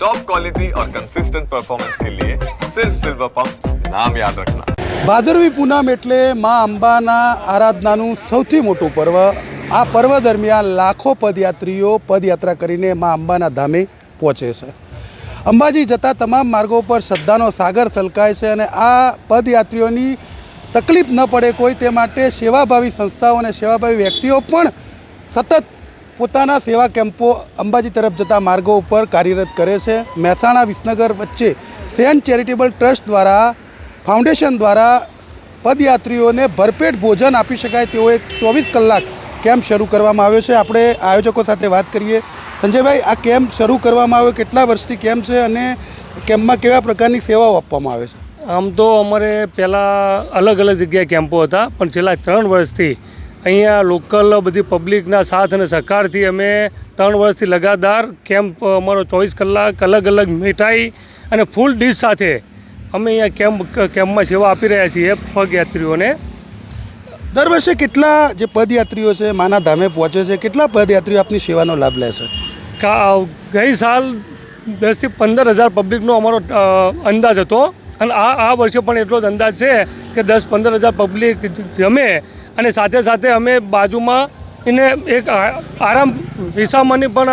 Top quality और consistent performance के लिए सिर्फ सिल्वर पंप नाम याद रखना ભાદરવી પૂનમ એટલે મા અંબાના આરાધનાનું સૌથી મોટું પર્વ આ પર્વ દરમિયાન લાખો પદયાત્રીઓ પદયાત્રા કરીને મા અંબાના ધામે પહોંચે છે અંબાજી જતા તમામ માર્ગો પર શ્રદ્ધાનો સાગર છલકાય છે અને આ પદયાત્રીઓની તકલીફ ન પડે કોઈ તે માટે સેવાભાવી સંસ્થાઓ અને સેવાભાવી વ્યક્તિઓ પણ સતત પોતાના સેવા કેમ્પો અંબાજી તરફ જતા માર્ગો ઉપર કાર્યરત કરે છે. મહેસાણા વિસનગર વચ્ચે સેન્ટ ચેરિટેબલ ટ્રસ્ટ દ્વારા, ફાઉન્ડેશન દ્વારા પદયાત્રીઓને ભરપેટ ભોજન આપી શકાય તેવો એક ચોવીસ કલાક કેમ્પ શરૂ કરવામાં આવ્યો છે. આપણે આયોજકો સાથે વાત કરીએ. સંજયભાઈ, આ કેમ્પ શરૂ કરવામાં આવ્યો કેટલા વર્ષથી કેમ્પ છે અને કેમ્પમાં કેવા પ્રકારની સેવાઓ આપવામાં આવે છે? આમ તો અમારે પહેલાં અલગ અલગ જગ્યાએ કેમ્પો હતા, પણ છેલ્લા ત્રણ વર્ષથી અહીંયા લોકલ બધી પબ્લિકના સાથ અને સહકારથી અમે ત્રણ વર્ષથી લગાતાર કેમ્પ અમારો ચોવીસ કલાક અલગ અલગ મીઠાઈ અને ફૂલ ડીશ સાથે અમે અહીંયા કેમ્પ કેમ્પમાં સેવા આપી રહ્યા છીએ પગયાત્રીઓને. દર વર્ષે કેટલા જે પદયાત્રીઓ છે માના ધામે પહોંચે છે કેટલા પદયાત્રીઓ આપની સેવાનો લાભ લે છે? કા ગઈ સાલ દસથી પંદર હજાર પબ્લિકનો અમારો અંદાજ હતો. અને આ આ વર્ષે પણ એટલો જ અંદાજ છે કે દસ પંદર હજાર પબ્લિક જમે અને સાથે સાથે અમે બાજુમાં એને એક આરામ વિસામાની પણ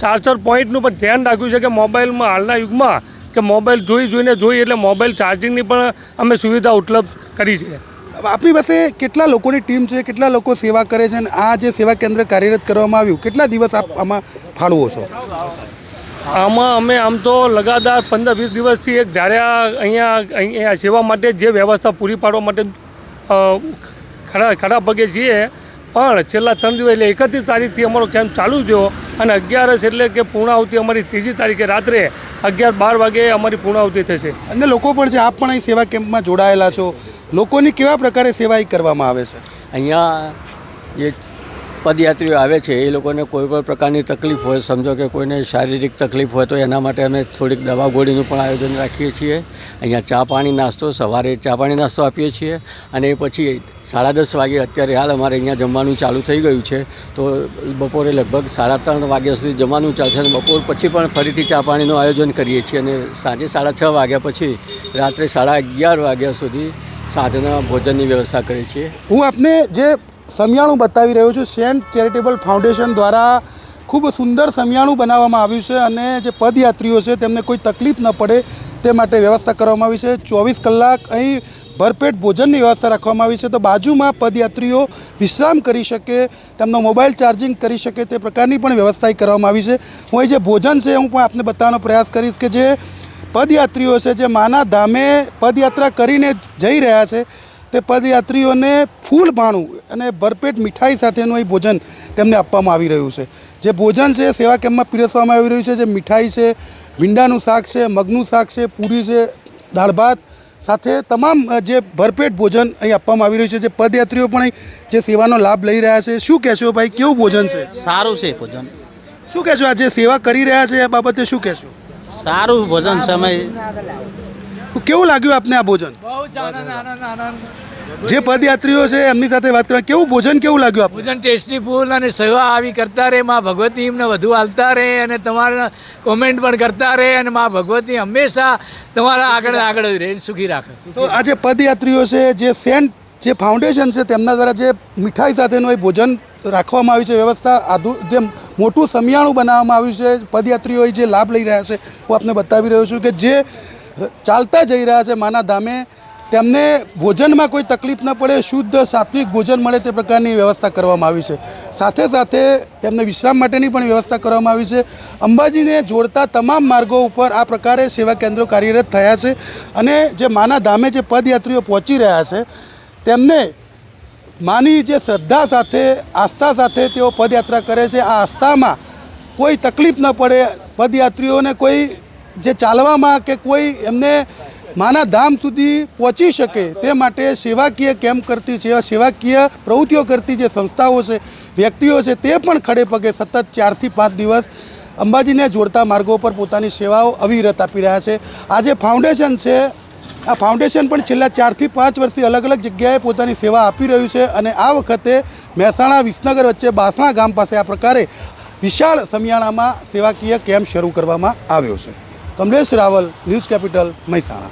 ચાર ચાર્જર પોઈન્ટનું પણ ધ્યાન રાખ્યું છે કે મોબાઈલમાં હાલના યુગમાં કે મોબાઈલ જોઈ જોઈને જોઈ એટલે મોબાઈલ ચાર્જિંગની પણ અમે સુવિધા ઉપલબ્ધ કરી છે. આપની પાસે કેટલા લોકોની ટીમ છે, કેટલા લોકો સેવા કરે છે અને આ જે સેવા કેન્દ્ર કાર્યરત કરવામાં આવ્યું, કેટલા દિવસ આપ આમાં ફાળવો છો? આમાં અમે આમ તો લગાતાર પંદર વીસ દિવસથી એક જ્યારે અહીંયા અહીંયા સેવા માટે જે વ્યવસ્થા પૂરી પાડવા માટે ખડા ખડા પગે છીએ પણ છેલ્લા ત્રણ દિવસ એટલે એકત્રીસ તારીખથી અમારો કેમ્પ ચાલુ થયો અને અગિયારસ એટલે કે પૂર્ણાહુતિ અમારી ત્રીજી તારીખે રાત્રે અગિયાર બાર વાગે અમારી પૂર્ણાહુતિ થશે. અને લોકો પણ છે આપ પણ અહીં સેવા કેમ્પમાં જોડાયેલા છો. લોકોની કેવા પ્રકારે સેવા કરવામાં આવે છે? અહીંયા જે પદયાત્રીઓ આવે છે, એ લોકોને કોઈ પણ પ્રકારની તકલીફ હોય, સમજો કે કોઈને શારીરિક તકલીફ હોય તો એના માટે અમે થોડીક દવા ગોળીનું પણ આયોજન રાખીએ છીએ. અહીંયા ચા પાણી નાસ્તો, સવારે ચા પાણી નાસ્તો આપીએ છીએ અને એ પછી સાડા દસ વાગે અત્યારે હાલ અમારે અહીંયા જમવાનું ચાલુ થઈ ગયું છે. તો બપોરે લગભગ સાડા ત્રણ વાગ્યા સુધી જમવાનું ચાલશે અને બપોર પછી પણ ફરીથી ચા પાણીનું આયોજન કરીએ છીએ અને સાંજે સાડા છ વાગ્યા પછી રાત્રે સાડા અગિયાર વાગ્યા સુધી સાંજના ભોજનની વ્યવસ્થા કરીએ છીએ. હું આપને જે સમિયાણું બતાવી રહ્યો છું. સેન્ટ ચેરિટેબલ ફાઉન્ડેશન દ્વારા ખૂબ સુંદર સમિયાણું બનાવવામાં આવ્યું છે અને જે પદયાત્રીઓ છે તેમને કોઈ તકલીફ ન પડે તે માટે વ્યવસ્થા કરવામાં આવી છે. ચોવીસ કલાક અહીં ભરપેટ ભોજનની વ્યવસ્થા રાખવામાં આવી છે. તો બાજુમાં પદયાત્રીઓ વિશ્રામ કરી શકે, તેમનો મોબાઈલ ચાર્જિંગ કરી શકે તે પ્રકારની પણ વ્યવસ્થા કરવામાં આવી છે. હું અહીં જે ભોજન છે હું પણ આપને બતાવવાનો પ્રયાસ કરીશ કે જે પદયાત્રીઓ છે, જે માના ધામે પદયાત્રા કરીને જઈ રહ્યા છે તે પદયાત્રીઓને ફૂલ ભાણું અને ભરપેટ મીઠાઈ સાથેનું અહીં ભોજન તેમને આપવામાં આવી રહ્યું છે. જે ભોજન છે સેવા કેમ્પમાં પીરસવામાં આવી રહ્યું છે. જે મીઠાઈ છે ભીંડાનું શાક છે મગનું શાક છે પૂરી છે દાળ ભાત સાથે તમામ જે ભરપેટ ભોજન અહીં આપવામાં આવી રહ્યું છે. જે પદયાત્રીઓ પણ અહીં જે સેવાનો લાભ લઈ રહ્યા છે. શું કહેશો ભાઈ કેવું ભોજન છે? સારું છે ભોજન. શું કહેશો આ જે સેવા કરી રહ્યા છે એ બાબતે શું કહેશો? સારું ભોજન સમય કેવું લાગ્યું આપને આ ભોજન? જે પદયાત્રીઓ છે એમની સાથે વાત કરવા કેવું ભોજન કેવું લાગ્યું આપ ભોજન ટેસ્ટી ફૂલ અને સેવા આવી કરતા રહે માં ભગવતી એમને વધુ હાલતા રહે અને તમારા કોમેન્ટ પણ કરતા રહે અને માં ભગવતી હંમેશા તમારા આગળ આગળ રહે સુખી રાખે. તો આ જે પદયાત્રીઓ છે જે સેન્ટ જે ફાઉન્ડેશન છે તેમના દ્વારા જે મીઠાઈ સાથેનું એ ભોજન રાખવામાં આવ્યું છે વ્યવસ્થા આધુ જે મોટું સમિયાણું બનાવવામાં આવ્યું છે પદયાત્રીઓ જે લાભ લઈ રહ્યા છે હું આપને બતાવી રહ્યો છું કે જે ચાલતા જઈ રહ્યા છે માના ધામે. તેમને ભોજનમાં કોઈ તકલીફ ન પડે, શુદ્ધ સાત્વિક ભોજન મળે તે પ્રકારની વ્યવસ્થા કરવામાં આવી છે. સાથે સાથે તેમને વિશ્રામ માટેની પણ વ્યવસ્થા કરવામાં આવી છે. અંબાજીને જોડતા તમામ માર્ગો ઉપર આ પ્રકારે સેવા કેન્દ્રો કાર્યરત થયા છે અને જે માના ધામે જે પદયાત્રીઓ પહોંચી રહ્યા છે, તેમને માની જે શ્રદ્ધા સાથે, આસ્થા સાથે તેઓ પદયાત્રા કરે છે. આ આસ્થામાં કોઈ તકલીફ ન પડે, પદયાત્રીઓને કોઈ જે ચાલવામાં કે કોઈ એમને માના ધામ સુધી પહોંચી શકે તે માટે સેવાકીય કેમ્પ કરતી છે, સેવાકીય પ્રવૃત્તિઓ કરતી જે સંસ્થાઓ છે, વ્યક્તિઓ છે તે પણ ખડે પગે સતત ચારથી પાંચ દિવસ અંબાજીને જોડતા માર્ગો પર પોતાની સેવાઓ અવિરત આપી રહ્યા છે. આ જે ફાઉન્ડેશન છે, આ ફાઉન્ડેશન પણ છેલ્લા ચારથી પાંચ વર્ષથી અલગ અલગ જગ્યાએ પોતાની સેવા આપી રહ્યું છે અને આ વખતે મહેસાણા વિસનગર વચ્ચે બાસણા ગામ પાસે આ પ્રકારે વિશાળ સમિયાણામાં સેવાકીય કેમ્પ શરૂ કરવામાં આવ્યો છે. Kamlesh Raval news capital Mehsana.